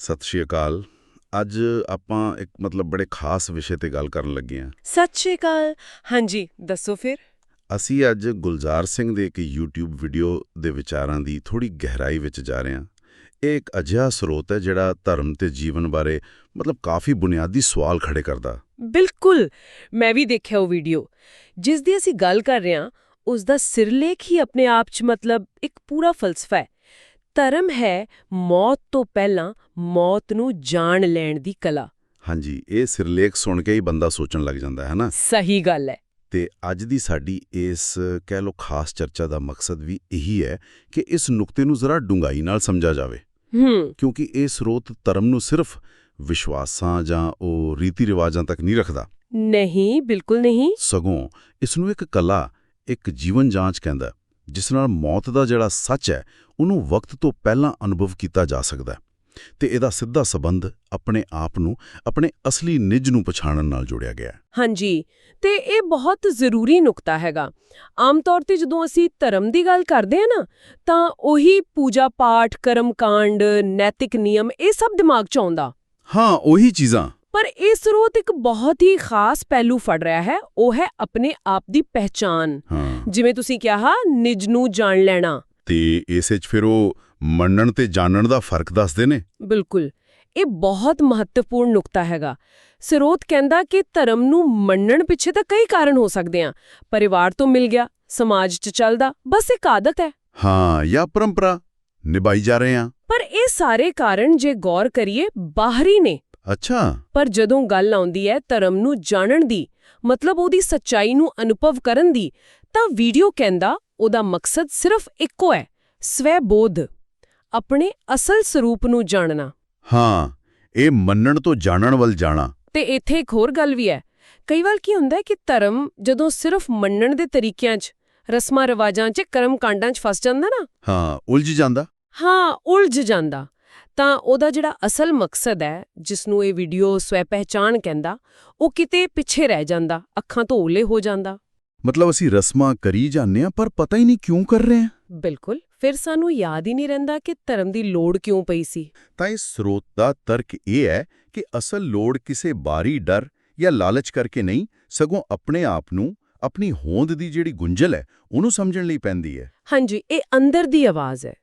ਸਤਿ ਸ਼੍ਰੀ ਅਕਾਲ। ਅੱਜ ਆਪਾਂ ਇੱਕ ਮਤਲਬ ਬੜੇ ਖਾਸ ਵਿਸ਼ੇ ਤੇ ਗੱਲ ਕਰਨ ਲੱਗੇ ਹਾਂ। ਸਤਿ ਸ਼੍ਰੀ ਅਕਾਲ। ਹਾਂਜੀ ਦੱਸੋ ਫਿਰ। ਅਸੀਂ ਅੱਜ ਗੁਲਜ਼ਾਰ ਸਿੰਘ ਦੇ ਇੱਕ YouTube ਵੀਡੀਓ ਦੇ ਵਿਚਾਰਾਂ ਦੀ ਥੋੜੀ ਗਹਿਰਾਈ ਵਿੱਚ ਜਾ ਰਹੇ ਹਾਂ। ਇਹ ਇੱਕ ਅਜਿਹਾ ਸਰੋਤ ਹੈ ਜਿਹੜਾ ਧਰਮ ਤੇ ਜੀਵਨ ਬਾਰੇ ਮਤਲਬ ਕਾਫੀ ਬੁਨਿਆਦੀ ਸਵਾਲ ਖੜੇ ਕਰਦਾ। ਬਿਲਕੁਲ। ਮੈਂ ਵੀ ਦੇਖਿਆ ਉਹ ਵੀਡੀਓ ਜਿਸ ਦੀ ਅਸੀਂ ਗੱਲ ਕਰ ਰਹੇ ਹਾਂ ਉਸ ਦਾ ਸਿਰਲੇਖ ਹੀ ਆਪਣੇ ਆਪ 'ਚ ਮਤਲਬ ਇੱਕ ਪੂਰਾ ਫਲਸਫਾ ਹੈ। ਧਰਮ ਹੈ ਮੌਤ ਤੋਂ ਪਹਿਲਾਂ ਮੌਤ ਨੂੰ ਜਾਣ ਲੈਣ ਦੀ ਕਲਾ। ਹਾਂਜੀ ਇਹ ਸਿਰਲੇਖ ਸੁਣ ਕੇ ਹੀ ਬੰਦਾ ਸੋਚਣ ਲੱਗ ਜਾਂਦਾ ਹੈ ਨਾ। ਸਹੀ ਗੱਲ ਹੈ। ਤੇ ਅੱਜ ਦੀ ਸਾਡੀ ਇਸ ਕਹਿ ਲੋ ਖਾਸ ਚਰਚਾ ਦਾ ਮਕਸਦ ਵੀ ਇਹੀ ਹੈ ਕਿ ਇਸ ਨੁਕਤੇ ਨੂੰ ਜ਼ਰਾ ਡੂੰਘਾਈ ਨਾਲ ਸਮਝਿਆ ਜਾਵੇ। ਹੂੰ। ਕਿਉਂਕਿ ਇਹ ਸਰੋਤ ਧਰਮ ਨੂੰ ਸਿਰਫ ਵਿਸ਼ਵਾਸਾਂ ਜਾਂ ਉਹ ਰੀਤੀ ਰਿਵਾਜਾਂ ਤੱਕ ਨਹੀਂ ਰੱਖਦਾ। ਨਹੀਂ ਬਿਲਕੁਲ ਨਹੀਂ। ਸਗੋਂ ਇਸ ਨੂੰ ਇੱਕ ਕਲਾ ਇੱਕ ਜੀਵਨ ਜਾਂਚ ਕਹਿੰਦਾ ਜਿਸ ਨਾਲ ਮੌਤ ਦਾ ਜਿਹੜਾ ਸੱਚ ਹੈ ਉਹਨੂੰ ਵਕਤ ਤੋਂ ਪਹਿਲਾਂ ਅਨੁਭਵ ਕੀਤਾ ਜਾ ਸਕਦਾ ਹੈ ਤੇ ਇਹਦਾ ਸਿੱਧਾ ਸਬੰਧ ਆਪਣੇ ਆਪ ਨੂੰ ਆਪਣੇ ਅਸਲੀ ਨਿੱਜ ਨੂੰ ਪਛਾਣਨ ਨਾਲ ਜੁੜਿਆ ਗਿਆ ਹੈ। ਹਾਂਜੀ ਤੇ ਇਹ ਬਹੁਤ ਜ਼ਰੂਰੀ ਨੁਕਤਾ ਹੈਗਾ। ਆਮ ਤੌਰ ਤੇ ਜਦੋਂ ਅਸੀਂ ਧਰਮ ਦੀ ਗੱਲ ਕਰਦੇ ਹਾਂ ਨਾ ਤਾਂ ਉਹੀ ਪੂਜਾ ਪਾਠ ਕਰਮਕਾਂਡ ਨੈਤਿਕ ਨਿਯਮ ਇਹ ਸਭ ਦਿਮਾਗ 'ਚ ਆਉਂਦਾ। ਹਾਂ ਉਹੀ ਚੀਜ਼ਾਂ। ਪਰ ਇਹ ਸਰੋਤ ਇੱਕ ਬਹੁਤ ਹੀ ਖਾਸ ਪਹਿਲੂ ਫੜ ਰਿਹਾ ਹੈ ਉਹ ਹੈ ਆਪਣੇ ਆਪ ਦੀ ਪਹਿਚਾਨ ਜਿਵੇਂ ਤੁਸੀਂ ਕਿਹਾ ਨਿਜ ਨੂੰ ਜਾਣ ਲੈਣਾ। ਤੇ ਇਸੇ 'ਚ ਫਿਰ ਉਹ ਮੰਨਣ ਤੇ ਜਾਣਨ ਦਾ ਫ਼ਰਕ ਦੱਸਦੇ ਨੇ? ਬਿਲਕੁਲ। ਇਹ ਬਹੁਤ ਮਹੱਤਵਪੂਰਨ ਨੁਕਤਾ ਹੈਗਾ। ਸਰੋਤ ਕਹਿੰਦਾ ਕਿ ਧਰਮ ਨੂੰ ਮੰਨਣ ਪਿੱਛੇ ਤਾਂ ਕਈ ਕਾਰਨ ਹੋ ਸਕਦੇ ਆ। ਪਰਿਵਾਰ ਤੋਂ ਮਿਲ ਗਿਆ ਸਮਾਜ 'ਚ ਚੱਲਦਾ ਬਸ ਇੱਕ ਆਦਤ ਹੈ। ਹਾਂ ਜਾਂ ਪਰੰਪਰਾ ਨਿਭਾਈ ਜਾ ਰਹੇ ਹਾਂ ਪਰ ਇਹ ਸਾਰੇ ਕਾਰਨ ਜੇ ਗੌਰ ਕਰੀਏ ਬਾਹਰੀ ਨੇ। ਅੱਛਾ। ਪਰ ਜਦੋਂ ਗੱਲ ਆਉਂਦੀ ਹੈ ਧਰਮ ਨੂੰ ਜਾਣਨ ਦੀ ਮਤਲਬ ਉਹਦੀ ਸੱਚਾਈ ਨੂੰ ਅਨੁਭਵ ਕਰਨ ਦੀ ਤਾਂ ਵੀਡੀਓ ਕਹਿੰਦਾ ਉਹਦਾ ਮਕਸਦ ਸਿਰਫ ਇੱਕੋ ਹੈ ਸਵੈ-ਬੋਧ। ਆਪਣੇ ਅਸਲ ਸਰੂਪ ਨੂੰ ਜਾਣਨਾ। ਹਾਂ ਇਹ ਮੰਨਣ ਤੋਂ ਜਾਣਨ ਵੱਲ ਜਾਣਾ। ਤੇ ਇੱਥੇ ਇੱਕ ਹੋਰ ਗੱਲ ਵੀ ਹੈ। ਕਈ ਵਾਰ ਕੀ ਹੁੰਦਾ ਹੈ ਕਿ ਧਰਮ ਜਦੋਂ ਸਿਰਫ ਮੰਨਣ ਦੇ ਤਰੀਕਿਆਂ 'ਚ ਰਸਮਾਂ ਰਿਵਾਜਾਂ 'ਚ ਕਰਮ ਕਾਂਡਾਂ 'ਚ ਫਸ ਜਾਂਦਾ ਨਾ। ਹਾਂ ਉਲਝ ਜਾਂਦਾ। ਹਾਂ ਉਲਝ ਜਾਂਦਾ। ਤਾਂ ਉਹਦਾ ਜਿਹੜਾ ਅਸਲ ਮਕਸਦ ਹੈ ਜਿਸ ਨੂੰ ਇਹ ਵੀਡੀਓ ਸਵੈ ਪਹਿਚਾਣ ਕਹਿੰਦਾ ਉਹ ਕਿਤੇ ਪਿੱਛੇ ਰਹਿ ਜਾਂਦਾ ਅੱਖਾਂ ਤੋਂ ਓਲੇ ਹੋ ਜਾਂਦਾ। ਮਤਲਬ ਅਸੀਂ ਰਸਮਾਂ ਕਰੀ ਜਾਂਦੇ ਆ ਪਰ ਪਤਾ ਹੀ ਨਹੀਂ ਕਿਉਂ ਕਰ ਰਹੇ ਹਾਂ। ਬਿਲਕੁਲ ਫਿਰ ਸਾਨੂੰ ਯਾਦ ਹੀ ਨਹੀਂ ਰਹਿੰਦਾ ਕਿ ਧਰਮ ਦੀ ਲੋੜ ਕਿਉਂ ਪਈ ਸੀ। ਤਾਂ ਇਸ ਸਰੋਤ ਦਾ ਤਰਕ ਇਹ ਹੈ ਕਿ ਅਸਲ ਲੋੜ ਕਿਸੇ ਬਾਰੀ ਡਰ ਜਾਂ ਲਾਲਚ ਕਰਕੇ ਨਹੀਂ ਸਗੋਂ ਆਪਣੇ ਆਪ ਨੂੰ ਆਪਣੀ ਹੋਂਦ ਦੀ ਜਿਹੜੀ ਗੁੰਝਲ ਹੈ ਉਹਨੂੰ ਸਮਝਣ ਲਈ ਪੈਂਦੀ ਹੈ। ਹਾਂਜੀ ਇਹ ਅੰਦਰ ਦੀ ਆਵਾਜ਼ ਹੈ।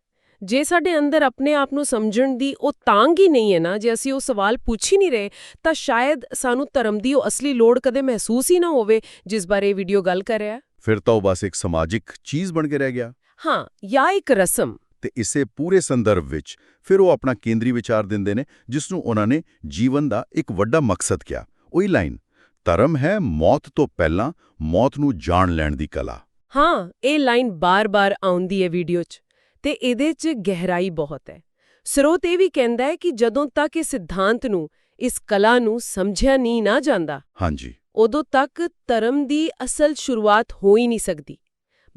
ਜੇ ਸਾਡੇ ਅੰਦਰ ਆਪਣੇ ਆਪ ਨੂੰ ਸਮਝਣ ਦੀ ਉਹ ਤਾਂਗ ਹੀ ਨਹੀਂ ਹੈ ਨਾ ਜੇ ਅਸੀਂ ਉਹ ਸਵਾਲ ਪੁੱਛ ਹੀ ਨਹੀਂ ਰਹੇ ਤਾਂ ਸ਼ਾਇਦ ਸਾਨੂੰ ਧਰਮ ਦੀ ਉਹ ਅਸਲੀ ਲੋੜ ਕਦੇ ਮਹਿਸੂਸ ਹੀ ਨਾ ਹੋਵੇ ਜਿਸ ਬਾਰੇ ਵੀਡੀਓ ਗੱਲ ਕਰ ਰਿਹਾ। ਫਿਰ ਤਾਂ ਉਹ ਬਸ ਇੱਕ ਸਮਾਜਿਕ ਚੀਜ਼ ਬਣ ਕੇ ਰਹਿ ਗਿਆ। ਹਾਂ ਜਾਂ ਇੱਕ ਰਸਮ। ਤੇ ਇਸੇ ਪੂਰੇ ਸੰਦਰਭ ਵਿੱਚ ਫਿਰ ਉਹ ਆਪਣਾ ਕੇਂਦਰੀ ਵਿਚਾਰ ਦਿੰਦੇ ਨੇ ਜਿਸ ਨੂੰ ਉਹਨਾਂ ਨੇ ਜੀਵਨ ਦਾ ਇੱਕ ਵੱਡਾ ਮਕਸਦ ਕਿਹਾ। ਉਹੀ ਲਾਈਨ ਧਰਮ ਹੈ ਮੌਤ ਤੋਂ ਪਹਿਲਾਂ ਮੌਤ ਨੂੰ ਜਾਣ ਲੈਣ ਦੀ ਕਲਾ। ਹਾਂ ਇਹ ਲਾਈਨ ਬਾਰ-ਬਾਰ ਆਉਂਦੀ ਹੈ ਵੀਡੀਓ 'ਚ। ਤੇ ਇਹਦੇ 'ਚ ਗਹਿਰਾਈ ਬਹੁਤ ਹੈ। ਸਰੋਤ ਇਹ ਵੀ ਕਹਿੰਦਾ ਹੈ ਕਿ ਜਦੋਂ ਤੱਕ ਇਸ ਸਿਧਾਂਤ ਨੂੰ ਇਸ ਕਲਾ ਨੂੰ ਸਮਝਿਆ ਨਹੀਂ ਨਾ ਜਾਂਦਾ ਹਾਂਜੀ। ਉਦੋਂ ਤੱਕ ਧਰਮ ਦੀ ਅਸਲ ਸ਼ੁਰੂਆਤ ਹੋ ਹੀ ਨਹੀਂ ਸਕਦੀ।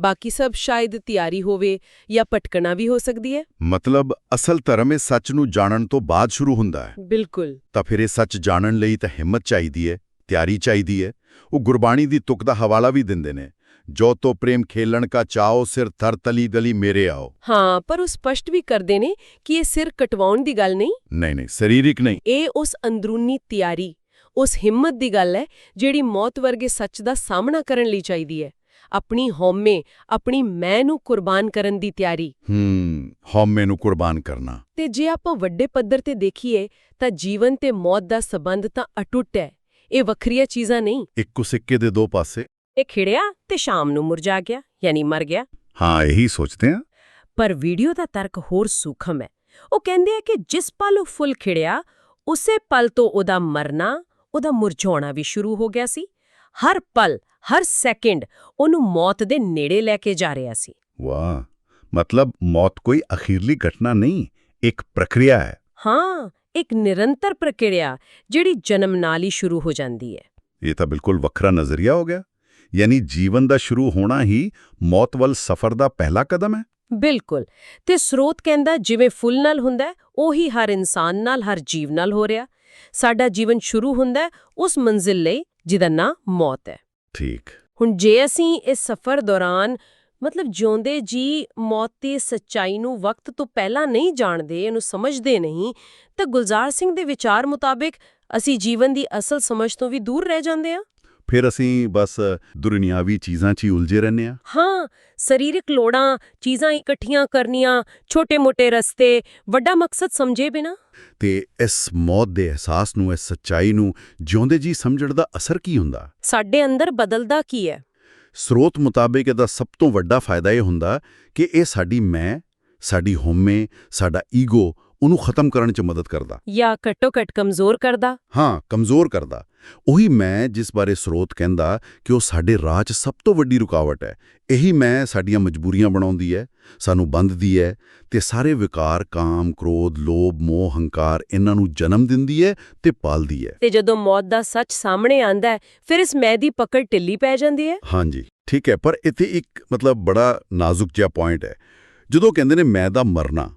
ਬਾਕੀ ਸਭ ਸ਼ਾਇਦ ਤਿਆਰੀ ਹੋਵੇ ਜਾਂ ਭਟਕਣਾ ਵੀ ਹੋ ਸਕਦੀ ਹੈ। ਮਤਲਬ ਅਸਲ ਧਰਮ ਇਹ ਸੱਚ ਨੂੰ ਜਾਣਨ ਤੋਂ ਬਾਅਦ ਸ਼ੁਰੂ ਹੁੰਦਾ ਹੈ। ਬਿਲਕੁਲ। ਤਾਂ ਫਿਰ ਇਹ ਸੱਚ ਜਾਣਨ ਲਈ ਤਾਂ ਹਿੰਮਤ ਚਾਹੀਦੀ ਹੈ ਤਿਆਰੀ ਚਾਹੀਦੀ ਹੈ। ਉਹ ਗੁਰਬਾਣੀ ਦੀ ਤੁਕ ਦਾ ਹਵਾਲਾ ਵੀ ਦਿੰਦੇ ਨੇ। ਜੋ ਤੋ ਪ੍ਰੇਮ ਖੇਲਣ ਕਾ ਚਾਓ ਸਿਰ ਥਰ ਤਲੀ ਗਲੀ ਮੇਰੇ ਆਓ। ਹਾਂ ਪਰ ਉਹ ਸਪਸ਼ਟ ਵੀ ਕਰਦੇ ਨੇ ਕਿ ਇਹ ਸਿਰ ਕਟਵਾਉਣ ਦੀ ਗੱਲ ਨਹੀਂ। ਨਹੀਂ ਨਹੀਂ ਸਰੀਰਿਕ ਨਹੀਂ। ਇਹ ਉਸ ਅੰਦਰੂਨੀ ਤਿਆਰੀ ਉਸ ਹਿੰਮਤ ਦੀ ਗੱਲ ਹੈ ਜਿਹੜੀ ਮੌਤ ਵਰਗੇ ਸੱਚ ਦਾ ਸਾਹਮਣਾ ਕਰਨ ਲਈ ਚਾਹੀਦੀ ਹੈ। ਆਪਣੀ ਹਉਮੈ ਆਪਣੀ ਮੈਂ ਨੂੰ ਕੁਰਬਾਨ ਕਰਨ ਦੀ ਤਿਆਰੀ। ਹੂੰ ਹਉਮੈ ਨੂੰ ਕੁਰਬਾਨ ਕਰਨਾ। ਤੇ ਜੇ ਆਪਾਂ ਵੱਡੇ ਪੱਧਰ ਤੇ ਦੇਖੀਏ ਤਾਂ ਜੀਵਨ ਤੇ ਮੌਤ ਦਾ ਸਬੰਧ ਤਾਂ ਅਟੁੱਟ ਹੈ। ਇਹ ਵੱਖਰੀਆਂ ਚੀਜ਼ਾਂ ਨਹੀਂ। ਇੱਕੋ ਸਿੱਕੇ ਦੇ ਦੋ ਪਾਸੇ। ਇਹ ਖਿੜਿਆ ਤੇ ਸ਼ਾਮ ਨੂੰ ਮੁਰਝਾ ਗਿਆ ਯਾਨੀ ਮਰ ਗਿਆ। ਹਾਂ ਇਹੀ ਸੋਚਦੇ ਆ। ਪਰ ਵੀਡੀਓ ਦਾ ਤਰਕ ਹੋਰ ਸੂਖਮ ਹੈ। ਉਹ ਕਹਿੰਦੇ ਆ ਕਿ ਜਿਸ ਪਲ ਉਹ ਫੁੱਲ ਖਿੜਿਆ ਉਸੇ ਪਲ ਤੋਂ ਉਹਦਾ ਮਰਨਾ ਉਹਦਾ ਮੁਰਝਾਉਣਾ ਵੀ ਸ਼ੁਰੂ ਹੋ ਗਿਆ ਸੀ। ਹਰ ਪਲ ਹਰ ਸੈਕਿੰਡ ਉਹਨੂੰ ਮੌਤ ਦੇ ਨੇੜੇ ਲੈ ਕੇ ਜਾ ਰਿਹਾ ਸੀ। ਵਾਹ ਮਤਲਬ ਮੌਤ ਕੋਈ ਅਖੀਰਲੀ ਘਟਨਾ ਨਹੀਂ ਇੱਕ ਪ੍ਰਕਿਰਿਆ ਹੈ। ਹਾਂ ਇੱਕ ਨਿਰੰਤਰ ਪ੍ਰਕਿਰਿਆ ਜਿਹੜੀ ਜਨਮ ਨਾਲ ਹੀ ਸ਼ੁਰੂ ਹੋ ਜਾਂਦੀ ਹੈ। ਇਹ ਤਾਂ ਬਿਲਕੁਲ ਵੱਖਰਾ ਨਜ਼ਰੀਆ ਹੋ ਗਿਆ। ਯਾਨੀ ਜੀਵਨ ਦਾ ਸ਼ੁਰੂ ਹੋਣਾ ਹੀ ਮੌਤ ਵੱਲ ਸਫ਼ਰ ਦਾ ਪਹਿਲਾ ਕਦਮ ਹੈ। ਬਿਲਕੁਲ। ਤੇ ਸਰੋਤ ਕਹਿੰਦਾ ਜਿਵੇਂ ਫੁੱਲ ਨਾਲ ਹੁੰਦਾ ਉਹੀ ਹਰ ਇਨਸਾਨ ਨਾਲ ਹਰ ਜੀਵ ਨਾਲ ਹੋ ਰਿਹਾ। ਸਾਡਾ ਜੀਵਨ ਸ਼ੁਰੂ ਹੁੰਦਾ ਉਸ ਮੰਜ਼ਿਲ ਲਈ ਜਿਹਦਾ ਨਾਂ ਮੌਤ ਹੈ। ਠੀਕ। ਹੁਣ ਜੇ ਅਸੀਂ ਇਸ ਸਫ਼ਰ ਦੌਰਾਨ ਮਤਲਬ ਜਿਉਂਦੇ ਜੀ ਮੌਤ ਦੀ ਸੱਚਾਈ ਨੂੰ ਵਕਤ ਤੋਂ ਪਹਿਲਾਂ ਨਹੀਂ ਜਾਣਦੇ ਇਹਨੂੰ ਸਮਝਦੇ ਨਹੀਂ ਤਾਂ ਗੁਲਜ਼ਾਰ ਸਿੰਘ ਦੇ ਵਿਚਾਰ ਮੁਤਾਬਿਕ ਅਸੀਂ ਜੀਵਨ ਦੀ ਅਸਲ ਸਮਝ ਤੋਂ ਵੀ ਦੂਰ ਰਹਿ ਜਾਂਦੇ ਹਾਂ। ਫਿਰ ਅਸੀਂ ਬਸ ਦੁਨੀਆਵੀ ਚੀਜ਼ਾਂ 'ਚ ਹੀ ਉਲਝੇ ਰਹਿੰਦੇ ਆ ਹਾਂ ਸਰੀਰਕ ਲੋੜਾਂ ਚੀਜ਼ਾਂ ਇਕੱਠੀਆਂ ਕਰਨੀਆਂ ਛੋਟੇ-ਮੋਟੇ ਰਸਤੇ ਵੱਡਾ ਮਕਸਦ ਸਮਝੇ ਬਿਨਾ। ਤੇ ਇਸ ਮੌਤ ਦੇ ਅਹਿਸਾਸ ਨੂੰ ਇਸ ਸੱਚਾਈ ਨੂੰ ਜਿਉਂਦੇ ਜੀ ਸਮਝਣ ਦਾ ਅਸਰ ਕੀ ਹੁੰਦਾ? ਸਾਡੇ ਅੰਦਰ ਬਦਲਦਾ ਕੀ ਹੈ? ਸਰੋਤ ਮੁਤਾਬਿਕ ਇਹਦਾ ਸਭ ਤੋਂ ਵੱਡਾ ਫਾਇਦਾ ਇਹ ਹੁੰਦਾ ਕਿ ਇਹ ਸਾਡੀ ਮੈਂ ਸਾਡੀ ਹਉਮੈ ਸਾਡਾ ਈਗੋ ਉਹਨੂੰ ਖਤਮ ਕਰਨ 'ਚ ਮਦਦ ਕਰਦਾ। ਜਾਂ ਘੱਟੋ-ਘੱਟ ਕਮਜ਼ੋਰ ਕਰਦਾ। ਹਾਂ ਕਮਜ਼ੋਰ ਕਰਦਾ। ਉਹੀ ਮੈਂ ਜਿਸ ਬਾਰੇ ਸਰੋਤ ਕਹਿੰਦਾ ਕਿ ਉਹ ਸਾਡੇ ਰਾਹ 'ਚ ਸਭ ਤੋਂ ਵੱਡੀ ਰੁਕਾਵਟ ਹੈ। ਇਹੀ ਮੈਂ ਸਾਡੀਆਂ ਮਜਬੂਰੀਆਂ ਬਣਾਉਂਦੀ ਹੈ ਸਾਨੂੰ ਬੰਧਦੀ ਹੈ ਤੇ ਸਾਰੇ ਵਿਕਾਰ ਕਾਮ ਕ੍ਰੋਧ ਲੋਭ ਮੋਹ ਹੰਕਾਰ ਇਹਨਾਂ ਨੂੰ ਜਨਮ ਦਿੰਦੀ ਹੈ ਤੇ ਪਾਲਦੀ ਹੈ। ਤੇ ਜਦੋਂ ਮੌਤ ਦਾ ਸੱਚ ਸਾਹਮਣੇ ਆਂਦਾ ਹੈ ਫਿਰ ਇਸ ਮੈਂ ਦੀ ਪਕੜ ਢਿੱਲੀ ਪੈ ਜਾਂਦੀ ਹੈ? ਹਾਂਜੀ ਠੀਕ ਹੈ ਪਰ ਇੱਥੇ ਇੱਕ ਮਤਲਬ ਬੜਾ ਨਾਜ਼ੁਕ ਜਿਹਾ ਪੁਆਇੰਟ ਹੈ। ਜਦੋਂ ਕਹਿੰਦੇ ਨੇ ਮੈਂ ਦਾ ਮਰਨਾ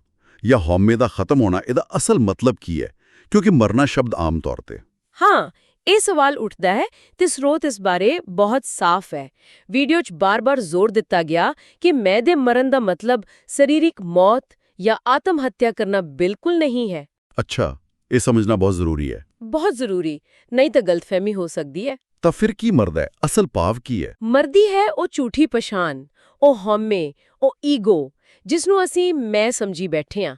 ਜਾਂ ਹਉਮੈ ਦਾ ਖਤਮ ਹੋਣਾ ਇਹਦਾ ਅਸਲ ਮਤਲਬ ਕੀ ਹੈ? ਕਿਉਂਕਿ ਮਰਨਾ ਸ਼ਬਦ ਆਮ ਤੌਰ ਤੇ। ਹਾਂ ਇਹ ਸਵਾਲ ਉੱਠਦਾ ਹੈ ਤੇ ਸਰੋਤ ਇਸ ਬਾਰੇ ਬਹੁਤ ਸਾਫ਼ ਹੈ। ਵੀਡੀਓ 'ਚ ਬਾਰ-ਬਾਰ ਜ਼ੋਰ ਦਿੱਤਾ ਗਿਆ ਕਿ ਮੈਂ ਦੇ ਮਰਨ ਦਾ ਮਤਲਬ ਸਰੀਰਕ ਮੌਤ ਜਾਂ ਆਤਮ ਹੱਤਿਆ ਕਰਨਾ ਬਿਲਕੁਲ ਨਹੀਂ ਹੈ। ਅੱਛਾ ਇਹ ਸਮਝਣਾ ਬਹੁਤ ਜ਼ਰੂਰੀ ਹੈ। ਬਹੁਤ ਜ਼ਰੂਰੀ ਨਹੀਂ ਤਾਂ ਗਲਤਫਹਿਮੀ ਹੋ ਸਕਦੀ ਹੈ। ਤਾਂ ਫਿਰ ਕੀ ਮਰਦਾ ਹੈ? ਅਸਲ ਭਾਵ ਕੀ ਹੈ? ਮਰਦੀ ਹੈ ਉਹ ਝੂਠੀ ਪਛਾਣ ਉਹ ਹਉਮੈ ਉਹ ਈਗੋ ਜਿਸ ਨੂੰ ਅਸੀਂ ਮੈਂ ਸਮਝੀ ਬੈਠੇ ਹਾਂ।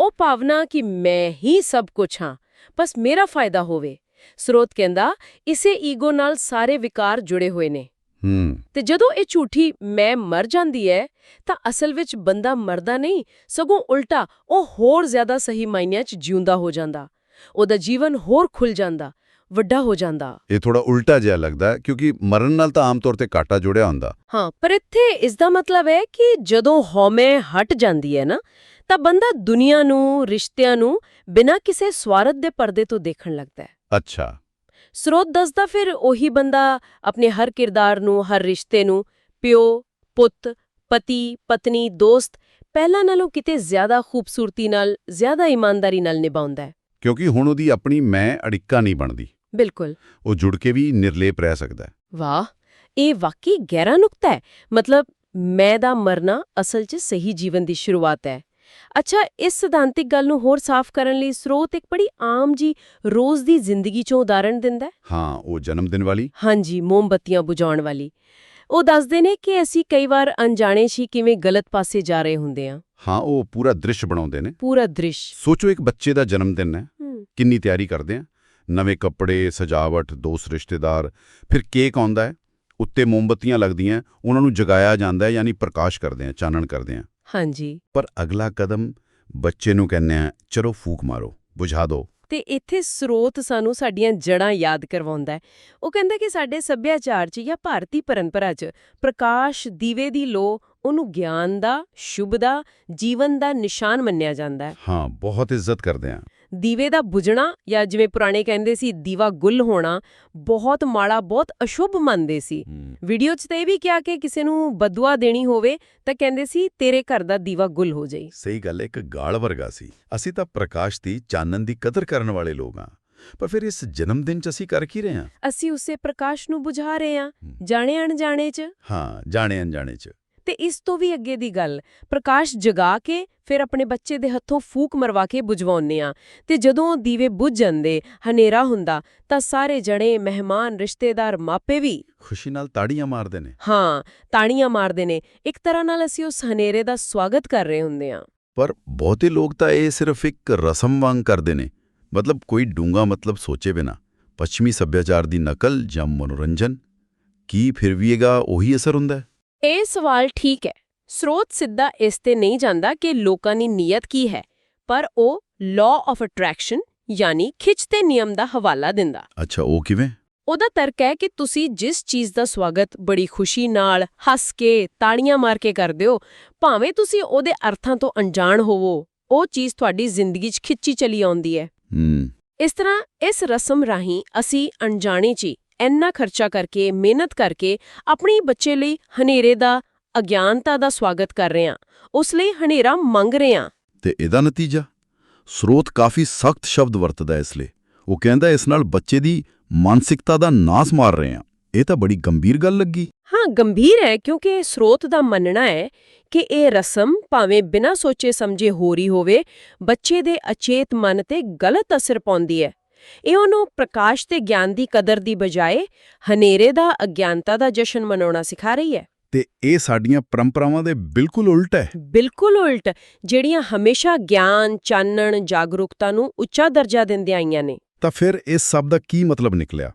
ਉਹ ਭਾਵਨਾ ਕਿ ਮੈਂ ਹੀ ਸਭ ਕੁਝ ਹਾਂ ਬਸ ਮੇਰਾ ਫਾਇਦਾ ਹੋਵੇ। ਸਰੋਤ ਕਹਿੰਦਾ ਇਸੇ ਈਗੋ ਨਾਲ ਸਾਰੇ ਵਿਕਾਰ ਜੁੜੇ ਹੋਏ ਨੇ। ਹੂੰ। ਤੇ ਜਦੋਂ ਇਹ ਝੂਠੀ ਮੈਂ ਮਰ ਜਾਂਦੀ ਹੈ ਤਾਂ ਅਸਲ ਵਿੱਚ ਬੰਦਾ ਮਰਦਾ ਨਹੀਂ ਸਗੋਂ ਉਲਟਾ ਉਹ ਹੋਰ ਜ਼ਿਆਦਾ ਸਹੀ ਮਾਇਨਿਆਂ 'ਚ ਜਿਉਂਦਾ ਹੋ ਜਾਂਦਾ। ਉਹਦਾ ਜੀਵਨ ਹੋਰ ਖੁੱਲ ਜਾਂਦਾ ਵੱਡਾ ਹੋ ਜਾਂਦਾ। ਇਹ ਥੋੜਾ ਉਲਟਾ ਜਿਹਾ ਲੱਗਦਾ ਕਿਉਂਕਿ ਮਰਨ ਨਾਲ ਤਾਂ ਆਮ ਤੌਰ ਤੇ ਕਾਟਾ ਜੁੜਿਆ ਹੁੰਦਾ। ਹਾਂ ਪਰ ਇੱਥੇ ਇਸ ਦਾ ਮਤਲਬ ਹੈ ਕਿ ਜਦੋਂ ਹਉਮੈ ਹਟ ਜਾਂਦੀ ਹੈ ਨਾ ਤਾਂ ਬੰਦਾ ਦੁਨੀਆ ਨੂੰ ਰਿਸ਼ਤਿਆਂ ਨੂੰ ਬਿਨਾਂ ਕਿਸੇ ਸਵਾਰਥ ਦੇ ਪਰਦੇ ਤੋਂ ਦੇਖਣ ਲੱਗਦਾ ਹੈ। ਅੱਛਾ। ਸਰੋਤ ਦੱਸਦਾ ਫਿਰ ਉਹੀ ਬੰਦਾ ਆਪਣੇ ਹਰ ਕਿਰਦਾਰ ਨੂੰ ਹਰ ਰਿਸ਼ਤੇ ਨੂੰ ਪਿਓ ਪੁੱਤ ਪਤੀ ਪਤਨੀ ਦੋਸਤ ਪਹਿਲਾਂ ਨਾਲੋਂ ਕਿਤੇ ਜ਼ਿਆਦਾ ਖੂਬਸੂਰਤੀ ਨਾਲ ਜ਼ਿਆਦਾ ਇਮਾਨਦਾਰੀ ਨਾਲ ਨਿਭਾਉਂਦਾ ਹੈ। ਕਿਉਂਕਿ ਹੁਣ ਉਹਦੀ ਆਪਣੀ ਮੈਂ ਅੜਿੱਕਾ ਨਹੀਂ ਬਣਦੀ। ਬਿਲਕੁਲ। ਉਹ ਜੁੜ ਕੇ ਵੀ ਨਿਰਲੇਪ ਰਹਿ ਸਕਦਾ ਹੈ। ਵਾਹ! ਇਹ ਵਾਕਈ ਗਹਿਰਾ ਨੁਕਤਾ ਹੈ। ਮਤਲਬ ਮੈਂ ਦਾ ਮਰਨਾ ਅਸਲ 'ਚ ਸਹੀ ਜੀਵਨ ਦੀ ਸ਼ੁਰੂਆਤ ਹੈ। ਅੱਛਾ ਇਸ ਸਿਧਾਂਤਿਕ ਗੱਲ ਨੂੰ ਹੋਰ ਸਾਫ਼ ਕਰਨ ਲਈ ਸਰੋਤ ਇੱਕ ਬੜੀ ਆਮ ਜੀ ਰੋਜ਼ ਦੀ ਜ਼ਿੰਦਗੀ 'ਚੋਂ ਉਦਾਹਰਣ ਦਿੰਦਾ ਹੈ। ਹਾਂ ਉਹ ਜਨਮ ਦਿਨ ਵਾਲੀ। ਹਾਂਜੀ ਮੋਮਬੱਤੀਆਂ ਬੁਝਾਉਣ ਵਾਲੀ। ਉਹ ਦੱਸਦੇ ਨੇ ਕਿ ਅਸੀਂ ਕਈ ਵਾਰ ਅਣਜਾਣੇ ਹੀ ਕਿਵੇਂ ਗਲਤ ਪਾਸੇ ਜਾ ਰਹੇ ਹੁੰਦੇ ਹਾਂ। ਹਾਂ ਉਹ ਪੂਰਾ ਦ੍ਰਿਸ਼ ਬਣਾਉਂਦੇ ਨੇ। ਪੂਰਾ ਦ੍ਰਿਸ਼। ਸੋਚੋ ਇੱਕ ਬੱਚੇ ਦਾ ਜਨਮ ਦਿਨ ਹੈ। ਹੂੰ, ਕਿੰਨੀ ਤਿਆਰੀ ਕਰਦੇ ਆ ਨਵੇਂ ਕੱਪੜੇ ਸਜਾਵਟ ਦੋਸਤ ਰਿਸ਼ਤੇਦਾਰ ਫਿਰ ਕੇਕ ਆਉਂਦਾ ਹੈ। ਉੱਤੇ ਮੋਮਬੱਤੀਆਂ ਲੱਗਦੀਆਂ ਉਹਨਾਂ ਨੂੰ ਜਗਾਇਆ ਜਾਂਦਾ ਹੈ ਯਾਨੀ ਪ੍ਰਕਾਸ਼ ਕਰਦੇ ਆ ਚਾਨਣ ਕਰਦੇ ਆ ਹਾਂਜੀ। ਪਰ ਅਗਲਾ ਕਦਮ ਬੱਚੇ ਨੂੰ ਕਹਿੰਦੇ ਆ ਚਲੋ ਫੂਕ ਮਾਰੋ ਬੁਝਾ ਦਿਓ ਤੇ ਇੱਥੇ ਸਰੋਤ ਸਾਨੂੰ ਸਾਡੀਆਂ ਜੜ੍ਹਾਂ ਯਾਦ ਕਰਵਾਉਂਦਾ ਹੈ। ਉਹ ਕਹਿੰਦਾ ਕਿ ਸਾਡੇ ਸੱਭਿਆਚਾਰ 'ਚ ਜਾਂ ਭਾਰਤੀ ਪਰੰਪਰਾ 'ਚ ਪ੍ਰਕਾਸ਼ ਦੀਵੇ ਦੀ ਲੋ ਉਹਨੂੰ ਗਿਆਨ ਦਾ ਸ਼ੁਭ ਦਾ ਜੀਵਨ ਦਾ ਨਿਸ਼ਾਨ ਮੰਨਿਆ ਜਾਂਦਾ ਹੈ। ਹਾਂ ਬਹੁਤ ਇੱਜ਼ਤ ਕਰਦੇ ਆ। ਦੀਵੇ ਦਾ ਬੁਝਣਾ ਜਾਂ ਜਿਵੇਂ ਪੁਰਾਣੇ ਕਹਿੰਦੇ ਸੀ ਦੀਵਾ ਗੁੱਲ ਹੋਣਾ ਬਹੁਤ ਮਾੜਾ ਬਹੁਤ ਅਸ਼ੁਭ ਮੰਨਦੇ ਸੀ। ਵੀਡੀਓ 'ਚ ਤਾਂ ਇਹ ਵੀ ਕਿਹਾ ਕਿ ਕਿਸੇ ਨੂੰ ਬਦੁਆ ਦੇਣੀ ਹੋਵੇ ਤਾਂ ਕਹਿੰਦੇ ਸੀ ਤੇਰੇ ਘਰ ਦਾ ਦੀਵਾ ਗੁੱਲ ਹੋ ਜਾਈ। ਸਹੀ ਗੱਲ ਇੱਕ ਗਾਲ ਵਰਗਾ ਸੀ। ਅਸੀਂ ਤਾਂ ਪ੍ਰਕਾਸ਼ ਦੀ ਚਾਨਣ ਦੀ ਕਦਰ ਕਰਨ ਵਾਲੇ ਲੋਕ ਆ ਪਰ ਫਿਰ ਇਸ ਜਨਮ ਦਿਨ ਚ ਅਸੀਂ ਕਰ ਕੀ ਰਹੇ ਹਾਂ? ਅਸੀਂ ਉਸੇ ਪ੍ਰਕਾਸ਼ ਨੂੰ ਬੁਝਾ ਰਹੇ ਹਾਂ ਜਾਣੇ ਅਣਜਾਣੇ 'ਚ। ਹਾਂ ਜਾਣੇ ਅਣਜਾਣੇ ਚ। ਤੇ ਇਸ ਤੋਂ ਵੀ ਅੱਗੇ ਦੀ ਗੱਲ ਪ੍ਰਕਾਸ਼ ਜਗਾ ਕੇ ਫਿਰ ਆਪਣੇ ਬੱਚੇ ਦੇ ਹੱਥੋਂ ਫੂਕ ਮਰਵਾ ਕੇ ਬੁਝਵਾਉਂਦੇ ਆ ਤੇ ਜਦੋਂ ਉਹ ਦੀਵੇ ਬੁਝ ਜਾਂਦੇ ਹਨੇਰਾ ਹੁੰਦਾ ਤਾਂ ਸਾਰੇ ਜਣੇ ਮਹਿਮਾਨ ਰਿਸ਼ਤੇਦਾਰ ਮਾਪੇ ਵੀ ਖੁਸ਼ੀ ਨਾਲ ਤਾੜੀਆਂ ਮਾਰਦੇ ਨੇ। ਹਾਂ ਤਾੜੀਆਂ ਮਾਰਦੇ ਨੇ। ਇੱਕ ਤਰ੍ਹਾਂ ਨਾਲ ਅਸੀਂ ਉਸ ਹਨੇਰੇ ਦਾ ਸਵਾਗਤ ਕਰ ਰਹੇ ਹੁੰਦੇ ਆ ਪਰ ਬਹੁਤੇ ਲੋਕ ਤਾਂ ਇਹ ਸਿਰਫ ਇੱਕ ਰਸਮ ਵਾਂਗ ਕਰਦੇ ਨੇ। ਮਤਲਬ ਕੋਈ ਡੂੰਗਾ ਮਤਲਬ ਸੋਚੇ ਬਿਨਾ। ਪੱਛਮੀ ਸੱਭਿਆਚਾਰ ਦੀ ਨਕਲ ਜਾਂ ਮਨੋਰੰਜਨ ਕੀ ਫਿਰ ਵੀ ਇਹਦਾ ਉਹੀ ਅਸਰ ਹੁੰਦਾ ਹੈ? ਇਹ ਸਵਾਲ ਠੀਕ ਹੈ। ਸਰੋਤ ਸਿੱਧਾ ਇਸ ਤੇ ਨਹੀਂ ਜਾਂਦਾ ਕਿ ਲੋਕਾਂ ਦੀ ਨੀਅਤ ਕੀ ਹੈ ਪਰ ਉਹ ਲਾਅ ਆਫ ਅਟਰੈਕਸ਼ਨ ਯਾਨੀ ਖਿੱਚ ਤੇ ਨਿਯਮ ਦਾ ਹਵਾਲਾ ਦਿੰਦਾ। ਅੱਛਾ ਉਹ ਕਿਵੇਂ? ਉਹਦਾ ਤਰਕ ਹੈ ਕਿ ਤੁਸੀਂ ਜਿਸ ਚੀਜ਼ ਦਾ ਸਵਾਗਤ ਬੜੀ ਖੁਸ਼ੀ ਨਾਲ ਹੱਸ ਕੇ ਤਾੜੀਆਂ ਮਾਰ ਕੇ ਕਰਦੇ ਹੋ ਭਾਵੇਂ ਤੁਸੀਂ ਉਹਦੇ ਅਰਥਾਂ ਤੋਂ ਅਣਜਾਣ ਹੋਵੋ ਉਹ ਚੀਜ਼ ਤੁਹਾਡੀ ਜ਼ਿੰਦਗੀ 'ਚ ਖਿੱਚੀ ਚਲੀ ਆਉਂਦੀ ਹੈ। ਹੂੰ। ਇਸ ਤਰ੍ਹਾਂ ਇਸ ਰਸਮ ਰਾਹੀਂ ਅਸੀਂ ਅਣਜਾਣੇ 'ਚ ਹੀ ਇੰਨਾ ਖਰਚਾ ਕਰਕੇ ਮਿਹਨਤ ਕਰਕੇ ਆਪਣੀ ਬੱਚੇ ਲਈ ਹਨੇਰੇ ਦਾ ਅਗਿਆਨਤਾ ਦਾ ਸਵਾਗਤ ਕਰ ਰਹੇ ਹਾਂ। ਉਸ ਲਈ ਹਨੇਰਾ ਮੰਗ ਰਹੇ ਹਾਂ। ਤੇ ਇਹਦਾ ਨਤੀਜਾ? ਸਰੋਤ ਕਾਫੀ ਸਖਤ ਸ਼ਬਦ ਵਰਤਦਾ ਹੈ ਇਸ ਲਈ। ਉਹ ਕਹਿੰਦਾ ਇਸ ਨਾਲ ਬੱਚੇ ਦੀ ਮਾਨਸਿਕਤਾ ਦਾ ਨਾਸ ਮਾਰ ਰਹੇ ਆ ਇਹ ਤਾਂ ਬੜੀ ਗੰਭੀਰ ਗੱਲ ਲੱਗੀ। ਹਾਂ ਗੰਭੀਰ ਹੈ ਕਿਉਂਕਿ ਸਰੋਤ ਦਾ ਮੰਨਣਾ ਹੈ ਕਿ ਇਹ ਰਸਮ ਭਾਵੇਂ ਬਿਨਾਂ ਸੋਚੇ ਸਮਝੇ ਹੋ ਰਹੀ ਹੋਵੇ ਬੱਚੇ ਦੇ ਅਚੇਤ ਮਨ ਤੇ ਗਲਤ ਅਸਰ ਪਾਉਂਦੀ ਹੈ। ਇਹ ਉਹਨੂੰ ਪ੍ਰਕਾਸ਼ ਤੇ ਗਿਆਨ ਦੀ ਕਦਰ ਦੀ ਬਜਾਏ ਹਨੇਰੇ ਦਾ ਅਗਿਆਨਤਾ ਦਾ ਜਸ਼ਨ ਮਨਾਉਣਾ ਸਿਖਾ ਰਹੀ ਹੈ। ਤੇ ਇਹ ਸਾਡੀਆਂ ਪਰੰਪਰਾਵਾਂ ਦੇ ਬਿਲਕੁਲ ਉਲਟ ਹੈ। ਬਿਲਕੁਲ ਉਲਟ ਜਿਹੜੀਆਂ ਹਮੇਸ਼ਾ ਗਿਆਨ ਚਾਨਣ ਜਾਗਰੂਕਤਾ ਨੂੰ ਉੱਚਾ ਦਰਜਾ ਦਿੰਦੀਆਂ ਆਈਆਂ ਨੇ। ਤਾਂ ਫਿਰ ਇਸ ਸਭ ਦਾ ਕੀ ਮਤਲਬ ਨਿਕਲਿਆ?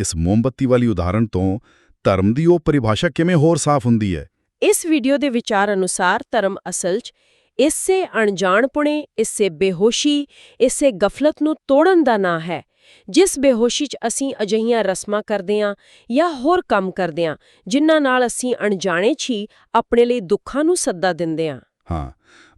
ਇਸ ਮੋਮਬੱਤੀ ਵਾਲੀ ਉਦਾਹਰਣ ਤੋਂ ਧਰਮ ਦੀ ਉਹ ਪਰਿਭਾਸ਼ਾ ਕਿਵੇਂ ਹੋਰ ਸਾਫ਼ ਹੁੰਦੀ ਹੈ? ਇਸ ਵੀਡੀਓ ਦੇ ਵਿਚਾਰ ਅਨੁਸਾਰ ਧਰਮ ਅਸਲ 'ਚ ਇਸੇ ਅਣਜਾਣਪੁਣੇ ਇਸੇ ਬੇਹੋਸ਼ੀ ਇਸੇ ਗਫਲਤ ਨੂੰ ਤੋੜਨ ਦਾ ਨਾਂ ਹੈ। ਜਿਸ ਬੇਹੋਸ਼ੀ 'ਚ ਅਸੀਂ ਅਜਿਹੀਆਂ ਰਸਮਾਂ ਕਰਦੇ ਹਾਂ ਜਾਂ ਹੋਰ ਕੰਮ ਕਰਦੇ ਹਾਂ ਜਿਨ੍ਹਾਂ ਨਾਲ ਅਸੀਂ ਅਣਜਾਣੇ 'ਚ ਹੀ ਆਪਣੇ ਲਈ ਦੁੱਖਾਂ ਨੂੰ ਸੱਦਾ ਦਿੰਦੇ ਹਾਂ ਹਾਂ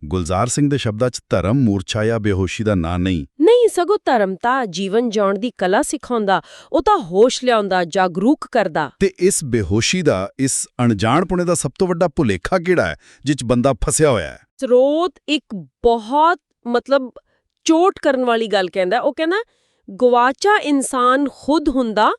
ਗੁਲਜ਼ਾਰ ਸਿੰਘ ਦੇ ਸ਼ਬਦਾਂ 'ਚ ਧਰਮ ਮੂਰਛਾ ਜਾਂ ਬੇਹੋਸ਼ੀ ਦਾ ਨਾਂ ਨਹੀਂ। ਨਹੀਂ ਸਗੋਂ ਧਰਮ ਤਾਂ ਜੀਵਨ ਜਿਉਣ ਦੀ ਕਲਾ ਸਿਖਾਉਂਦਾ ਉਹ ਤਾਂ ਹੋਸ਼ ਲਿਆਉਂਦਾ ਜਾਗਰੂਕ ਕਰਦਾ। ਤੇ ਇਸ ਬੇਹੋਸ਼ੀ ਦਾ ਇਸ ਅਣਜਾਣਪੁਣੇ ਦਾ ਸਭ ਤੋਂ ਵੱਡਾ ਭੁਲੇਖਾ ਕਿਹੜਾ ਹੈ ਜਿਸ ਬੰਦਾ ਫਸਿਆ ਹੋਇਆ ਹੈ? ਸਰੋਤ ਇੱਕ ਬਹੁਤ ਮਤਲਬ ਚੋਟ ਕਰਨ ਵਾਲੀ ਗੱਲ ਕਹਿੰਦਾ ਉਹ ਕਹਿੰਦਾ ਗਵਾਚਾ ਇਨਸਾਨ ਖੁਦ ਹੁੰਦਾ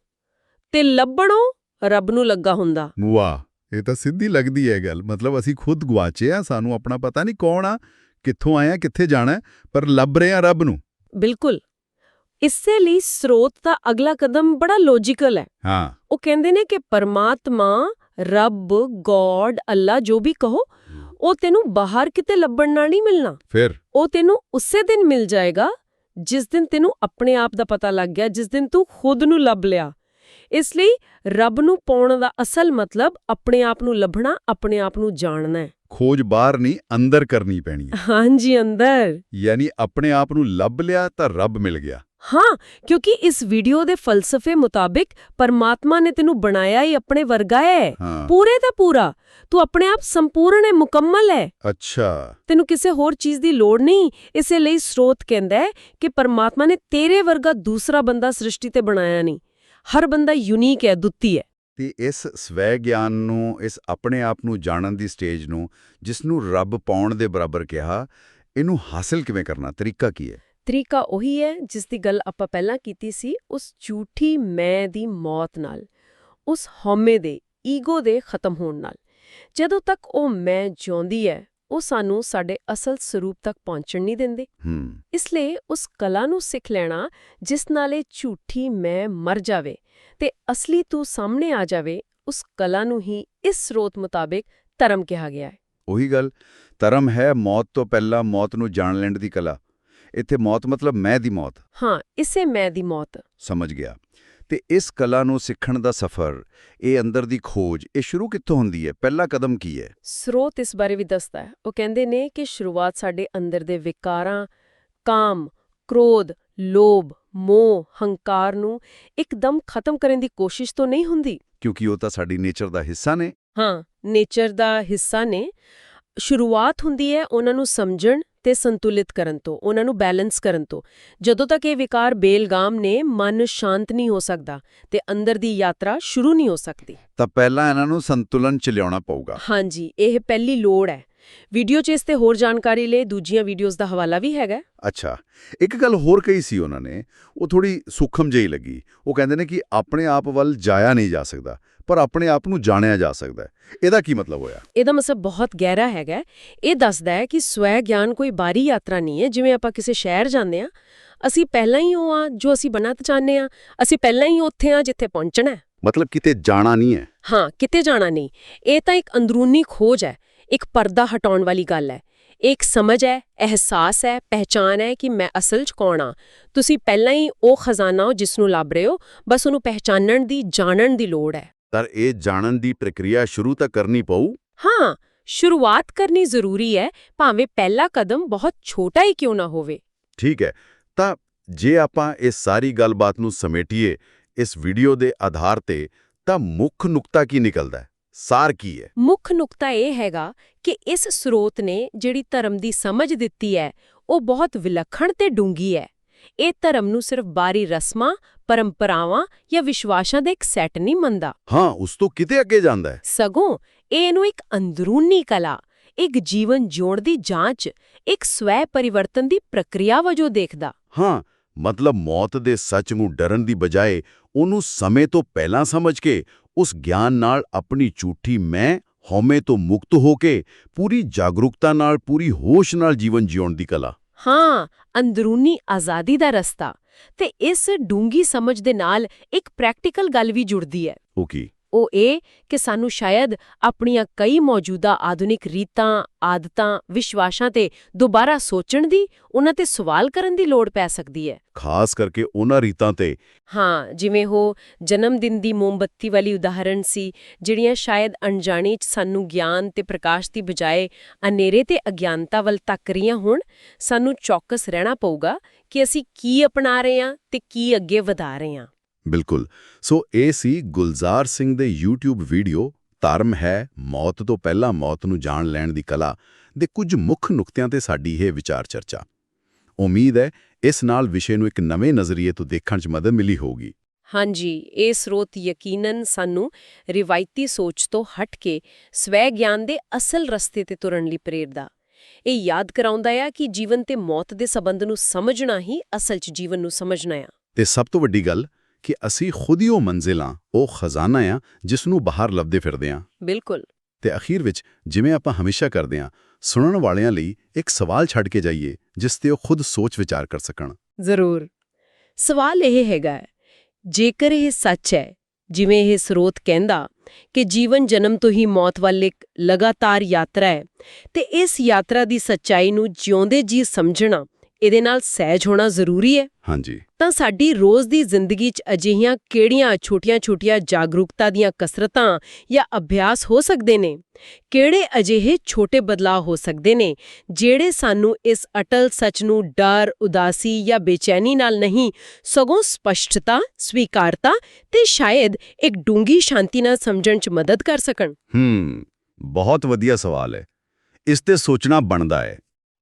ਤੇ ਲੱਭਣੋਂ ਰੱਬ ਨੂੰ ਲੱਗਾ ਹੁੰਦਾ। ਵਾਹ ਇਹ ਤਾਂ ਸਿੱਧੀ ਲੱਗਦੀ ਹੈ ਗੱਲ ਮਤਲਬ ਅਸੀਂ ਖੁਦ ਗਵਾਚੇ ਆ ਸਾਨੂੰ ਆਪਣਾ ਪਤਾ ਨਹੀਂ ਕੌਣ ਆ ਕਿੱਥੋਂ ਆਏ ਆ ਕਿੱਥੇ ਜਾਣਾ ਪਰ ਲੱਭ ਰਹੇ ਆ ਰੱਬ ਨੂੰ। ਬਿਲਕੁਲ। ਇਸੇ ਲਈ ਸਰੋਤ ਦਾ ਅਗਲਾ ਕਦਮ ਬੜਾ ਲੌਜੀਕਲ ਹੈ। ਹਾਂ। ਉਹ ਕਹਿੰਦੇ ਨੇ ਕਿ ਪਰਮਾਤਮਾ ਰੱਬ ਗੋਡ ਅੱਲਾ ਜੋ ਵੀ ਕਹੋ ਉਹ ਤੈਨੂੰ ਬਾਹਰ ਕਿਤੇ ਲੱਭਣ ਨਾਲ ਨਹੀਂ ਮਿਲਣਾ। ਫਿਰ? ਉਹ ਤੈਨੂੰ ਉਸੇ ਦਿਨ ਮਿਲ ਜਾਏਗਾ ਜਿਸ ਦਿਨ ਤੈਨੂੰ ਆਪਣੇ ਆਪ ਦਾ ਪਤਾ ਲੱਗ ਗਿਆ ਜਿਸ ਦਿਨ ਤੂੰ ਖੁਦ ਨੂੰ ਲੱਭ ਲਿਆ। ਇਸ ਲਈ ਰੱਬ ਨੂੰ ਪਾਉਣ ਦਾ ਅਸਲ ਮਤਲਬ ਆਪਣੇ ਆਪ ਨੂੰ ਲੱਭਣਾ ਆਪਣੇ ਆਪ ਨੂੰ ਜਾਣਨਾ ਹੈ। ਖੋਜ ਬਾਹਰ ਨਹੀਂ ਅੰਦਰ ਕਰਨੀ ਪੈਣੀ ਹੈ। ਹਾਂਜੀ ਅੰਦਰ। ਯਾਨੀ ਆਪਣੇ ਆਪ ਨੂੰ ਲੱਭ ਲਿਆ ਤਾਂ ਰੱਬ ਮਿਲ ਗਿਆ। ਹਾਂ ਕਿਉਂਕਿ ਇਸ ਵੀਡੀਓ ਦੇ ਫਲਸਫੇ ਮੁਤਾਬਿਕ ਪਰਮਾਤਮਾ ਨੇ ਤੈਨੂੰ ਬਣਾਇਆ ਹੀ ਆਪਣੇ ਵਰਗਾ ਹੈ। ਪੂਰੇ ਦਾ ਪੂਰਾ। ਤੂੰ ਆਪਣੇ ਆਪ ਸੰਪੂਰਨ ਹੈ ਮੁਕੰਮਲ ਹੈ ਅੱਛਾ। ਤੈਨੂੰ ਕਿਸੇ ਹੋਰ ਚੀਜ਼ ਦੀ ਲੋੜ ਨਹੀਂ। ਇਸੇ ਲਈ ਸਰੋਤ ਕਹਿੰਦਾ ਹੈ ਕਿ ਪਰਮਾਤਮਾ ਨੇ ਤੇਰੇ ਵਰਗਾ ਦੂਸਰਾ ਬੰਦਾ ਸ੍ਰਿਸ਼ਟੀ ਤੇ ਬਣਾਇਆ ਨਹੀਂ। ਹਰ ਬੰਦਾ ਯੂਨੀਕ ਹੈ ਦੁੱਤੀ ਹੈ ਤੇ ਇਸ ਸਵੈ ਗਿਆਨ ਨੂੰ ਇਸ ਆਪਣੇ ਆਪ ਨੂੰ ਜਾਣਨ ਦੀ ਸਟੇਜ ਨੂੰ ਜਿਸ ਨੂੰ ਰੱਬ ਪਾਉਣ ਦੇ ਬਰਾਬਰ ਕਿਹਾ ਇਹਨੂੰ ਹਾਸਲ ਕਿਵੇਂ ਕਰਨਾ? ਤਰੀਕਾ ਕੀ ਹੈ ਤਰੀਕਾ ਉਹੀ ਹੈ ਜਿਸ ਦੀ ਗੱਲ ਆਪਾਂ ਪਹਿਲਾਂ ਕੀਤੀ ਸੀ ਉਸ ਝੂਠੀ ਮੈਂ ਦੀ ਮੌਤ ਨਾਲ ਉਸ ਹਉਮੈ ਦੇ ਈਗੋ ਦੇ ਖਤਮ ਹੋਣ ਨਾਲ। ਜਦੋਂ ਤੱਕ ਉਹ ਮੈਂ ਜਿਉਂਦੀ ਹੈ ਉਹ ਸਾਨੂੰ ਸਾਡੇ ਅਸਲ ਸਰੂਪ ਤੱਕ ਪਹੁੰਚਣ ਨਹੀਂ ਦਿੰਦੇ। ਇਸ ਲਈ ਉਸ ਕਲਾ ਨੂੰ ਸਿੱਖ ਲੈਣਾ ਜਿਸ ਨਾਲ ਇਹ ਝੂਠੀ ਮੈਂ ਮਰ ਜਾਵੇ ਤੇ ਅਸਲੀ ਤੂੰ ਸਾਹਮਣੇ ਆ ਜਾਵੇ ਉਸ ਕਲਾ ਨੂੰ ਹੀ ਇਸ ਸਰੋਤ ਮੁਤਾਬਿਕ ਧਰਮ ਕਿਹਾ ਗਿਆ ਹੈ। ਉਹੀ ਗੱਲ ਧਰਮ ਹੈ ਮੌਤ ਤੋਂ ਪਹਿਲਾਂ ਮੌਤ ਨੂੰ ਜਾਣ ਲੈਣ ਦੀ ਕਲਾ। ਇੱਥੇ ਮੌਤ ਮਤਲਬ ਮੈਂ ਦੀ ਮੌਤ। ਹਾਂ ਇਸੇ ਮੈਂ ਦੀ ਮੌਤ। ਸਮਝ ਗਿਆ। ਤੇ ਇਸ ਕਲਾ ਨੂੰ ਸਿੱਖਣ ਦਾ ਸਫ਼ਰ ਇਹ ਅੰਦਰ ਦੀ ਖੋਜ ਇਹ ਸ਼ੁਰੂ ਕਿੱਥੋਂ ਹੁੰਦੀ ਹੈ? ਪਹਿਲਾ ਕਦਮ ਕੀ ਹੈ? ਸਰੋਤ ਇਸ ਬਾਰੇ ਵੀ ਦੱਸਦਾ ਹੈ। ਉਹ ਕਹਿੰਦੇ ਨੇ ਕਿ ਸ਼ੁਰੂਆਤ ਸਾਡੇ ਅੰਦਰ ਦੇ ਵਿਕਾਰਾਂ ਕਾਮ ਕ੍ਰੋਧ ਲੋਭ ਮੋਹ ਹੰਕਾਰ ਨੂੰ ਇੱਕਦਮ ਖਤਮ ਕਰਨ ਦੀ ਕੋਸ਼ਿਸ਼ ਤੋਂ ਨਹੀਂ ਹੁੰਦੀ। ਕਿਉਂਕਿ ਉਹ ਤਾਂ ਸਾਡੀ ਨੇਚਰ ਦਾ ਹਿੱਸਾ ਨੇ। ਹਾਂ ਨੇਚਰ ਦਾ ਹਿੱਸਾ ਨੇ। ਸ਼ੁਰੂਆਤ ਹੁੰਦੀ ਹੈ ਉਹਨਾਂ ਨੂੰ ਸਮਝਣ ਤੇ ਸੰਤੁਲਿਤ ਕਰਨ ਤੋਂ ਉਹਨਾਂ ਨੂੰ ਬੈਲੈਂਸ ਕਰਨ ਤੋਂ। ਜਦੋਂ ਤੱਕ ਇਹ ਵਿਕਾਰ ਬੇਲਗਾਮ ਨੇ ਮਨ ਸ਼ਾਂਤ ਨਹੀਂ ਹੋ ਸਕਦਾ ਤੇ ਅੰਦਰ ਦੀ ਯਾਤਰਾ ਸ਼ੁਰੂ ਨਹੀਂ ਹੋ ਸਕਦੀ। ਤਾਂ ਪਹਿਲਾਂ ਇਹਨਾਂ ਨੂੰ ਸੰਤੁਲਨ ਚ ਲਿਆਉਣਾ ਪਊਗਾ। ਹਾਂਜੀ ਇਹ ਪਹਿਲੀ ਲੋੜ ਹੈ। ਵੀਡੀਓ 'ਚ ਇਸ ਤੇ ਹੋਰ ਜਾਣਕਾਰੀ ਲਈ ਦੂਜੀਆਂ ਵੀਡੀਓਜ਼ ਦਾ ਹਵਾਲਾ ਵੀ ਹੈਗਾ। ਅੱਛਾ ਇੱਕ ਗੱਲ ਹੋਰ ਕਹੀ ਸੀ ਉਹਨਾਂ ਨੇ ਉਹ ਥੋੜੀ ਸੂਖਮ ਜਿਹੀ ਲੱਗੀ। ਉਹ ਕਹਿੰਦੇ ਨੇ ਕਿ ਆਪਣੇ ਆਪ ਵੱਲ ਜਾਇਆ ਨਹੀਂ ਜਾ ਸਕਦਾ। ਪਰ ਆਪਣੇ ਆਪ ਨੂੰ ਜਾਣਿਆ ਜਾ ਸਕਦਾ ਹੈ। ਇਹਦਾ ਕੀ ਮਤਲਬ ਹੋਇਆ? ਇਹਦਾ ਮਤਲਬ ਬਹੁਤ ਗਹਿਰਾ ਹੈਗਾ ਇਹ ਦੱਸਦਾ ਹੈ ਕਿ ਸਵੈ ਗਿਆਨ ਕੋਈ ਬਾਰੀ ਯਾਤਰਾ ਨਹੀਂ ਹੈ ਜਿਵੇਂ ਆਪਾਂ ਕਿਸੇ ਸ਼ਹਿਰ ਜਾਂਦੇ ਆ ਅਸੀਂ ਪਹਿਲਾਂ ਹੀ ਉਹ ਆ ਜੋ ਅਸੀਂ ਬਣਨਾ ਚਾਹੁੰਦੇ ਆ ਅਸੀਂ ਪਹਿਲਾਂ ਹੀ ਉੱਥੇ ਆ ਜਿੱਥੇ ਪਹੁੰਚਣਾ ਹੈ। ਮਤਲਬ ਕਿਤੇ ਜਾਣਾ ਨਹੀਂ ਹੈ? ਹਾਂ ਕਿਤੇ ਜਾਣਾ ਨਹੀਂ। ਇਹ ਤਾਂ ਇੱਕ ਅੰਦਰੂਨੀ ਖੋਜ ਹੈ। ਇੱਕ ਪਰਦਾ ਹਟਾਉਣ ਵਾਲੀ ਗੱਲ ਹੈ। ਇੱਕ ਸਮਝ ਹੈ ਅਹਿਸਾਸ ਹੈ ਪਹਿਚਾਨ ਹੈ ਕਿ ਮੈਂ ਅਸਲ 'ਚ ਕੌਣ ਆ ਤੁਸੀਂ ਪਹਿਲਾਂ ਹੀ ਉਹ ਖਜ਼ਾਨਾ ਹੋ ਜਿਸ ਨੂੰ ਲੱਭ ਰਹੇ ਹੋ। ਬਸ ਉਹਨੂੰ ਪਹਿਚਾਨਣ ਦੀ ਜਾਣਨ ਦੀ ਲੋੜ ਹੈ। ਤਾਂ ਇਹ ਜਾਣਨ ਦੀ ਪ੍ਰਕਿਰਿਆ ਸ਼ੁਰੂ ਤਾਂ ਕਰਨੀ ਪਊ ਹਾਂ ਸ਼ੁਰੂਆਤ ਕਰਨੀ ਜ਼ਰੂਰੀ ਹੈ ਭਾਵੇਂ ਪਹਿਲਾ ਕਦਮ ਬਹੁਤ ਛੋਟਾ ਹੀ ਕਿਉਂ ਨਾ ਹੋਵੇ ਠੀਕ ਹੈ ਤਾਂ ਜੇ ਆਪਾਂ ਇਸ ਸਾਰੀ ਗੱਲਬਾਤ ਨੂੰ ਸਮੇਟੀਏ ਇਸ ਵੀਡੀਓ ਦੇ ਆਧਾਰ ਤੇ ਤਾਂ ਮੁੱਖ ਨੁਕਤਾ ਕੀ ਨਿਕਲਦਾ ਹੈ ਸਾਰ ਕੀ ਹੈ ਮੁੱਖ ਨੁਕਤਾ ਇਹ ਹੈਗਾ ਕਿ ਇਸ ਸਰੋਤ ਨੇ ਜਿਹੜੀ ਧਰਮ ਦੀ ਸਮਝ ਦਿੱਤੀ ਹੈ ਉਹ ਬਹੁਤ ਵਿਲੱਖਣ ਤੇ ਡੂੰਗੀ ਹੈ ਇਹ ਧਰਮ ਨੂੰ ਸਿਰਫ ਬਾਰੀ ਰਸਮਾਂ ਪਰੰਪਰਾਵਾਂ ਜਾਂ ਵਿਸ਼ਵਾਸਾਂ ਦਾ ਇੱਕ ਸੈੱਟ ਨਹੀਂ ਮੰਨਦਾ। ਹਾਂ ਉਸ ਤੋਂ ਕਿਤੇ ਅੱਗੇ ਜਾਂਦਾ ਹੈ। ਸਗੋਂ ਇਹ ਇਹਨੂੰ ਇੱਕ ਅੰਦਰੂਨੀ ਕਲਾ ਇੱਕ ਜੀਵਨ ਜੋੜ ਦੀ ਜਾਂਚ ਇੱਕ ਸਵੈ ਪਰਿਵਰਤਨ ਦੀ ਪ੍ਰਕਿਰਿਆ ਵਜੋਂ ਦੇਖਦਾ। ਹਾਂ ਮਤਲਬ ਮੌਤ ਦੇ ਸੱਚ ਨੂੰ ਡਰਨ ਦੀ ਬਜਾਏ ਉਹਨੂੰ ਸਮੇਂ ਤੋਂ ਪਹਿਲਾਂ ਸਮਝ ਕੇ ਉਸ ਗਿਆਨ ਨਾਲ ਆਪਣੀ ਝੂਠੀ ਮੈਂ ਹਉਮੈ ਤੋਂ ਮੁਕਤ ਹੋ ਕੇ ਪੂਰੀ ਜਾਗਰੂਕਤਾ ਨਾਲ ਪੂਰੀ ਹੋਸ਼ ਨਾਲ ਜੀਵਨ ਜਿਉਣ ਦੀ ਕਲਾ। ਹਾਂ ਅੰਦਰੂਨੀ ਆਜ਼ਾਦੀ ਦਾ ਰਸਤਾ। ਤੇ ਇਸ ਡੂੰਗੀ ਸਮਝ ਦੇ ਨਾਲ ਇੱਕ ਪ੍ਰੈਕਟੀਕਲ ਗੱਲ ਵੀ ਜੁੜਦੀ ਹੈ। ਉਹ ਕੀ? ਉਹ ਇਹ ਕਿ ਸਾਨੂੰ ਸ਼ਾਇਦ ਆਪਣੀਆਂ ਕਈ ਮੌਜੂਦਾ ਆਧੁਨਿਕ ਰੀਤਾਂ ਆਦਤਾਂ ਵਿਸ਼ਵਾਸਾਂ ਤੇ ਦੁਬਾਰਾ ਸੋਚਣ ਦੀ ਉਹਨਾਂ ਤੇ ਸਵਾਲ ਕਰਨ ਦੀ ਲੋੜ ਪੈ ਸਕਦੀ ਹੈ। ਖਾਸ ਕਰਕੇ ਉਹਨਾਂ ਰੀਤਾਂ ਤੇ। ਹਾਂ ਜਿਵੇਂ ਉਹ ਜਨਮ ਦਿਨ ਦੀ ਮੋਮਬੱਤੀ ਵਾਲੀ ਉਦਾਹਰਣ ਸੀ ਜਿਹੜੀਆਂ ਸ਼ਾਇਦ ਅਣਜਾਣੇ 'ਚ ਸਾਨੂੰ ਗਿਆਨ ਤੇ ਪ੍ਰਕਾਸ਼ ਦੀ ਬਜਾਏ ਹਨੇਰੇ ਤੇ ਅਗਿਆਨਤਾ ਵੱਲ ਧੱਕ ਰਹੀਆਂ ਹੋਣ ਸਾਨੂੰ ਚੌਕਸ ਰਹਿਣਾ ਪਊਗਾ ਕਿ ਅਸੀਂ ਕੀ ਅਪਣਾ ਰਹੇ ਹਾਂ ਤੇ ਕੀ ਅੱਗੇ ਵਧਾ ਰਹੇ ਹਾਂ। ਬਿਲਕੁਲ। ਸੋ ਇਹ ਸੀ ਗੁਲਜ਼ਾਰ ਸਿੰਘ ਦੇ YouTube ਵੀਡੀਓ ਧਰਮ ਹੈ ਮੌਤ ਤੋਂ ਪਹਿਲਾਂ ਮੌਤ ਨੂੰ ਜਾਣ ਲੈਣ ਦੀ ਕਲਾ ਦੇ ਕੁਝ ਮੁੱਖ ਨੁਕਤਿਆਂ ਤੇ ਸਾਡੀ ਇਹ ਵਿਚਾਰ ਚਰਚਾ। ਉਮੀਦ ਹੈ ਇਸ ਨਾਲ ਵਿਸ਼ੇ ਨੂੰ ਇੱਕ ਨਵੇਂ ਨਜ਼ਰੀਏ ਤੋਂ ਦੇਖਣ 'ਚ ਮਦਦ ਮਿਲੀ ਹੋਊਗੀ। ਹਾਂਜੀ ਇਹ ਸਰੋਤ ਯਕੀਨਨ ਸਾਨੂੰ ਰਿਵਾਇਤੀ ਸੋਚ ਤੋਂ ਹਟ ਕੇ ਸਵੈ ਗਿਆਨ ਦੇ ਅਸਲ ਰਸਤੇ ਤੇ ਤੁਰਨ ਲਈ ਪ੍ਰੇਰਦਾ। ਇਹ ਯਾਦ ਕਰਾਉਂਦਾ ਆ ਕਿ ਜੀਵਨ ਤੇ ਮੌਤ ਦੇ ਸਬੰਧ ਨੂੰ ਸਮਝਣਾ ਹੀ ਅਸਲ 'ਚ ਜੀਵਨ ਨੂੰ ਸਮਝਣਾ ਆ। ਤੇ ਸਭ ਤੋਂ ਵੱਡੀ ਗੱਲ ਕਿ ਅਸੀਂ ਖੁਦ ਹੀ ਉਹ ਮੰਜ਼ਿਲਾਂ ਉਹ ਖਜ਼ਾਨਾ ਆ ਜਿਸ ਨੂੰ ਬਾਹਰ ਲੱਭਦੇ ਫਿਰਦੇ ਆ ਬਿਲਕੁਲ। ਤੇ ਅਖੀਰ ਵਿੱਚ ਜਿਵੇਂ ਆਪਾਂ ਹਮੇਸ਼ਾ ਕਰਦੇ ਆ ਸੁਣਨ ਵਾਲਿਆਂ ਲਈ ਇੱਕ ਸਵਾਲ ਛੱਡ ਕੇ ਜਾਈਏ ਜਿਸ ਤੇ ਉਹ ਖੁਦ ਸੋਚ ਵਿਚਾਰ ਕਰ ਸਕਣ। ਜ਼ਰੂਰ। ਸਵਾਲ ਇਹ ਹੈਗਾ ਜੇਕਰ ਇਹ ਸੱਚ ਹੈ ਜਿਵੇਂ ਇਹ ਸਰੋਤ ਕਹਿੰਦਾ ਕਿ ਜੀਵਨ ਜਨਮ ਤੋਂ ਹੀ ਮੌਤ ਵੱਲ ਇੱਕ ਲਗਾਤਾਰ ਯਾਤਰਾ ਹੈ ਤੇ ਇਸ ਯਾਤਰਾ ਦੀ ਸੱਚਾਈ ਨੂੰ ਜਿਉਂਦੇ ਜੀ ਸਮਝਣਾ ਇਹਦੇ ਨਾਲ ਸਹਿਜ ਹੋਣਾ ਜ਼ਰੂਰੀ ਹੈ? ਹਾਂਜੀ। ਤਾਂ ਸਾਡੀ ਰੋਜ਼ ਦੀ ਜ਼ਿੰਦਗੀ 'ਚ ਅਜਿਹੀਆਂ ਕਿਹੜੀਆਂ ਛੋਟੀਆਂ-ਛੋਟੀਆਂ ਜਾਗਰੂਕਤਾ ਦੀਆਂ ਕਸਰਤਾਂ ਜਾਂ ਅਭਿਆਸ ਹੋ ਸਕਦੇ ਨੇ? ਕਿਹੜੇ ਅਜਿਹੇ ਛੋਟੇ ਬਦਲਾਅ ਹੋ ਸਕਦੇ ਨੇ, ਜਿਹੜੇ ਸਾਨੂੰ ਇਸ ਅਟਲ ਸੱਚ ਨੂੰ ਡਰ, ਉਦਾਸੀ ਜਾਂ ਬੇਚੈਨੀ ਨਾਲ ਨਹੀਂ, ਸਗੋਂ ਸਪਸ਼ਟਤਾ, ਸਵੀਕਾਰਤਾ ਤੇ ਸ਼ਾਇਦ ਇੱਕ ਡੂੰਗੀ ਸ਼ਾਂਤੀ ਨਾਲ ਸਮਝਣ 'ਚ ਮਦਦ ਕਰ ਸਕਣ? ਹੂੰ, ਬਹੁਤ ਵਧੀਆ ਸਵਾਲ ਹੈ। ਇਸ ਤੇ ਸੋਚਣਾ ਬਣਦਾ ਹੈ।